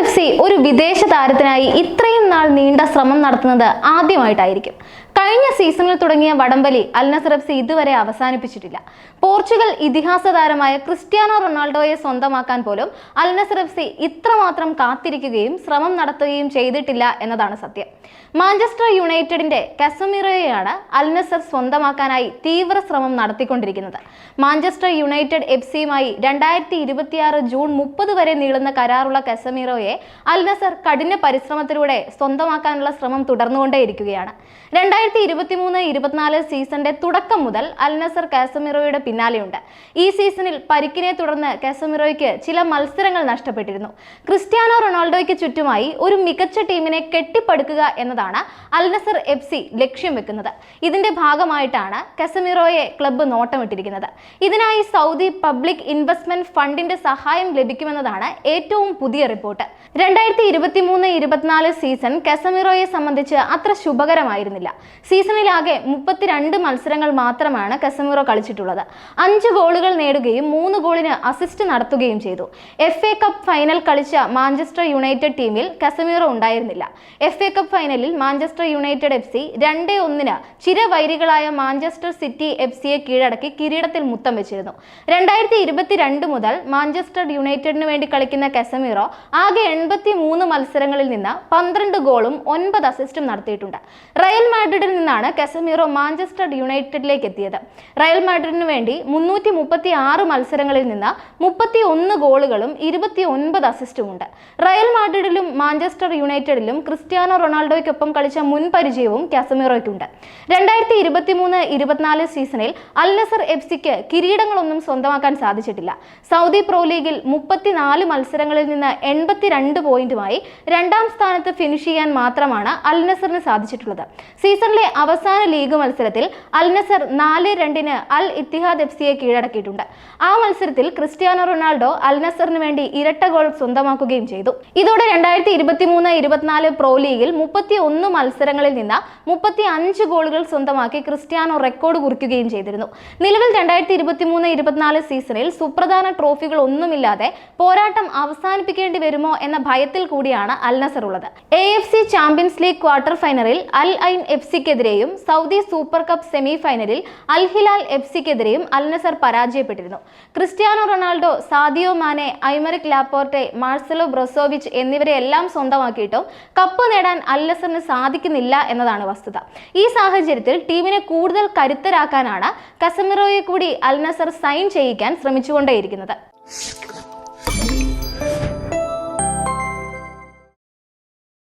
F C ഒരു വിദേശ താരത്തിനായി ഇത്രയും നാൾ നീണ്ട ശ്രമം നടത്തുന്നത് ആദ്യമായിട്ടായിരിക്കും. കഴിഞ്ഞ സീസണിൽ തുടങ്ങിയ വടംവലി അൽ നസർ എഫ് സി ഇതുവരെ അവസാനിപ്പിച്ചിട്ടില്ല. പോർച്ചുഗൽ ഇതിഹാസ താരമായ ക്രിസ്ത്യാനോ റൊണാൾഡോയെ സ്വന്തമാക്കാൻ പോലും അൽ നസർ എഫ് സി ഇത്രമാത്രം കാത്തിരിക്കുകയും ശ്രമം നടത്തുകയും ചെയ്തിട്ടില്ല എന്നതാണ് സത്യം. മാഞ്ചസ്റ്റർ യുണൈറ്റഡിന്റെ കസമിറോയെയാണ് അൽ നസർ സ്വന്തമാക്കാനായി തീവ്ര ശ്രമം നടത്തിക്കൊണ്ടിരിക്കുന്നത്. മാഞ്ചസ്റ്റർ യുണൈറ്റഡ് എഫ് സിയുമായി രണ്ടായിരത്തി ഇരുപത്തിയാറ് ജൂൺ മുപ്പത് വരെ നീളുന്ന കരാറുള്ള കസമിറോയെ അൽ നസർ കഠിന പരിശ്രമത്തിലൂടെ സ്വന്തമാക്കാനുള്ള ശ്രമം തുടർന്നുകൊണ്ടേയിരിക്കുകയാണ്. രണ്ടായിരത്തി ഇരുപത്തി മൂന്ന് ഇരുപത്തിനാല് സീസണിന്റെ തുടക്കം മുതൽ അൽ നസർ കാസമിറോയുടെ പിന്നാലെയുണ്ട്. ഈ സീസണിൽ പരിക്കിനെ തുടർന്ന് കാസമിറോയ്ക്ക് ചില മത്സരങ്ങൾ നഷ്ടപ്പെട്ടിരുന്നു. ക്രിസ്ത്യാനോ റൊണാൾഡോയ്ക്ക് ചുറ്റുമായി ഒരു മികച്ച ടീമിനെ കെട്ടിപ്പടുക്കുക എന്നതാണ് അൽ നസർ എഫ് സി ലക്ഷ്യം വെക്കുന്നത്. ഇതിന്റെ ഭാഗമായിട്ടാണ് കസമിറോയെ ക്ലബ്ബ് നോട്ടമിട്ടിരിക്കുന്നത്. ഇതിനായി സൗദി പബ്ലിക് ഇൻവെസ്റ്റ്മെന്റ് ഫണ്ടിന്റെ സഹായം ലഭിക്കുമെന്നതാണ് ഏറ്റവും പുതിയ റിപ്പോർട്ട്. രണ്ടായിരത്തി ഇരുപത്തി മൂന്ന് ഇരുപത്തിനാല് സീസൺ കസമിറോയെ സംബന്ധിച്ച് അത്ര ശുഭകരമായിരുന്നില്ല. സീസണിലാകെ മുപ്പത്തിരണ്ട് മത്സരങ്ങൾ മാത്രമാണ് കസമിറോ കളിച്ചിട്ടുള്ളത്. അഞ്ച് ഗോളുകൾ നേടുകയും മൂന്ന് ഗോളിന് അസിസ്റ്റ് നടത്തുകയും ചെയ്തു. എഫ് എ കപ്പ് ഫൈനൽ കളിച്ച മാഞ്ചസ്റ്റർ യുണൈറ്റഡ് ടീമിൽ കസമിറോ ഉണ്ടായിരുന്നില്ല. എഫ് എ കപ്പ് ഫൈനലിൽ മാഞ്ചസ്റ്റർ യുണൈറ്റഡ് എഫ് സി രണ്ട് ഒന്നിന് ചിരവൈരികളായ മാഞ്ചസ്റ്റർ സിറ്റി എഫ് സിയെ കീഴടക്കി കിരീടത്തിൽ മുത്തം വെച്ചിരുന്നു. രണ്ടായിരത്തി ഇരുപത്തിരണ്ട് മുതൽ മാഞ്ചസ്റ്റർ യുണൈറ്റഡിന് വേണ്ടി കളിക്കുന്ന കസമിറോ ആകെ എൺപത്തി മൂന്ന് മത്സരങ്ങളിൽ നിന്ന് പന്ത്രണ്ട് ഗോളും ഒൻപത് അസിസ്റ്റും നടത്തിയിട്ടുണ്ട്. റയൽ മാഡ്രിഡിൽ നിന്നാണ് കസമീറോ മാഞ്ചസ്റ്റർ യുണൈറ്റഡിലേക്ക് എത്തിയത്. റയൽ മാഡ്രിഡിന് വേണ്ടി മുന്നൂറ്റി മുപ്പത്തി ആറ് മത്സരങ്ങളിൽ നിന്ന് മുപ്പത്തി ഒന്ന് ഗോളുകളും ഇരുപത്തി ഒൻപത് അസിസ്റ്റും ഉണ്ട്. റയൽ മാഡ്രിഡിലും മാഞ്ചസ്റ്റർ യുണൈറ്റഡിലും ക്രിസ്ത്യാനോ റൊണാൾഡോയ്ക്കൊപ്പം കളിച്ച മുൻ പരിചയവും കാസമിറോയ്ക്കുണ്ട്. രണ്ടായിരത്തി ഇരുപത്തി മൂന്ന് ഇരുപത്തിനാല് സീസണിൽ അൽനസർ എഫ് സിക്ക് കിരീടങ്ങളൊന്നും സ്വന്തമാക്കാൻ സാധിച്ചിട്ടില്ല. സൗദി പ്രോ ലീഗിൽ മുപ്പത്തിനാല് മത്സരങ്ങളിൽ നിന്ന് എൺപത്തിരണ്ട് പോയിന്റുമായി രണ്ടാം സ്ഥാനത്ത് ഫിനിഷ് ചെയ്യാൻ മാത്രമാണ് അൽ നസറിന് സാധിച്ചിട്ടുള്ളത്. സീസണിലെ അവസാന ലീഗ് മത്സരത്തിൽ അൽ നസർ നാല് രണ്ടിന് അൽ ഇത്തിഹാദ് എഫ് സിയെ കീഴടക്കിയിട്ടുണ്ട്. ആ മത്സരത്തിൽ ക്രിസ്ത്യാനോ റൊണാൾഡോ അൽ നസറിന് വേണ്ടി ഇരട്ട ഗോൾ സ്വന്തമാക്കുകയും ചെയ്തു. ഇതോടെ രണ്ടായിരത്തി ഇരുപത്തി മൂന്ന് ഇരുപത്തിനാല് പ്രോ ലീഗിൽ മുപ്പത്തി ഒന്ന് മത്സരങ്ങളിൽ നിന്ന് മുപ്പത്തി അഞ്ച് ഗോളുകൾ സ്വന്തമാക്കി ക്രിസ്ത്യാനോ റെക്കോർഡ് കുറിക്കുകയും ചെയ്തിരുന്നു. നിലവിൽ രണ്ടായിരത്തി ഇരുപത്തി മൂന്ന് ഇരുപത്തിനാല് സീസണിൽ സുപ്രധാന ട്രോഫികൾ ഒന്നുമില്ലാതെ പോരാട്ടം അവസാനിപ്പിക്കേണ്ടി വരുമോ എന്ന ഭയത്തിൽ കൂടിയാണ് അൽ നസർ ഉള്ളത് A F C champions league quarter ഫൈനലിൽ അൽ ഐൻ എഫ് സിക്കെതിരെയും സൗദി സൂപ്പർ കപ്പ് സെമി ഫൈനലിൽ അൽ ഹിലാൽ എഫ് സിക്കെതിരെയും അൽ നസർ പരാജയപ്പെട്ടിരുന്നു. Cristiano Ronaldo Sadio Mane Aymeric Laporte Marcelo Brozovic എന്നിവരെ എല്ലാം സ്വന്തമാക്കിയിട്ടും കപ്പ് നേടാൻ അൽ നസറിന് സാധിക്കുന്നില്ല എന്നതാണ് വസ്തുത. ഈ സാഹചര്യത്തിൽ ടീമിനെ കൂടുതൽ കരുത്തരാക്കാനാണ് കസമിറോയെ കൂടി അൽ നസർ സൈൻ ചെയ്യിക്കാൻ ശ്രമിച്ചുകൊണ്ടേയിരിക്കുന്നത്.